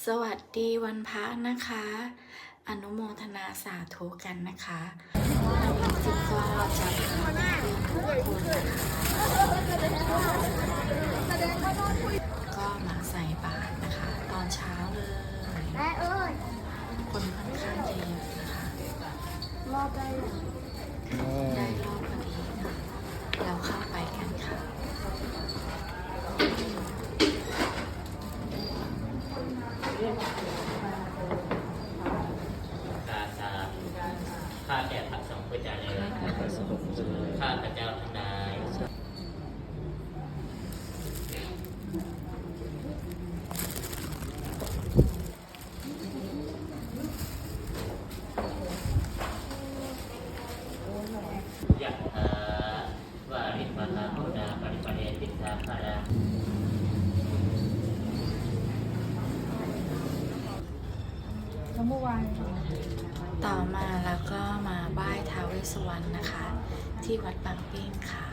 สวัสดีวันพระนะคะ อนุโมทนาสาธุกันนะคะวันนี้ก็จะพาเพื่อนทุกคนนะคะก็มาใส่บาตรนะคะ ตอนเช้าเลยแม่เอ้ยคนค่อนข้างจะเยอะนะคะ กาสาข้าแต่พระสงฆ์พระเจริญข้าพระเจ้าทั้งหลายยะถาวาริปัตตาปุนาปริปะเนติสาภาระ แล้ว เมื่อวานต่อมาแล้วก็มาไหว้ท้าวเวสสวรรณนะคะ ที่วัดบางปิ้งค่ะ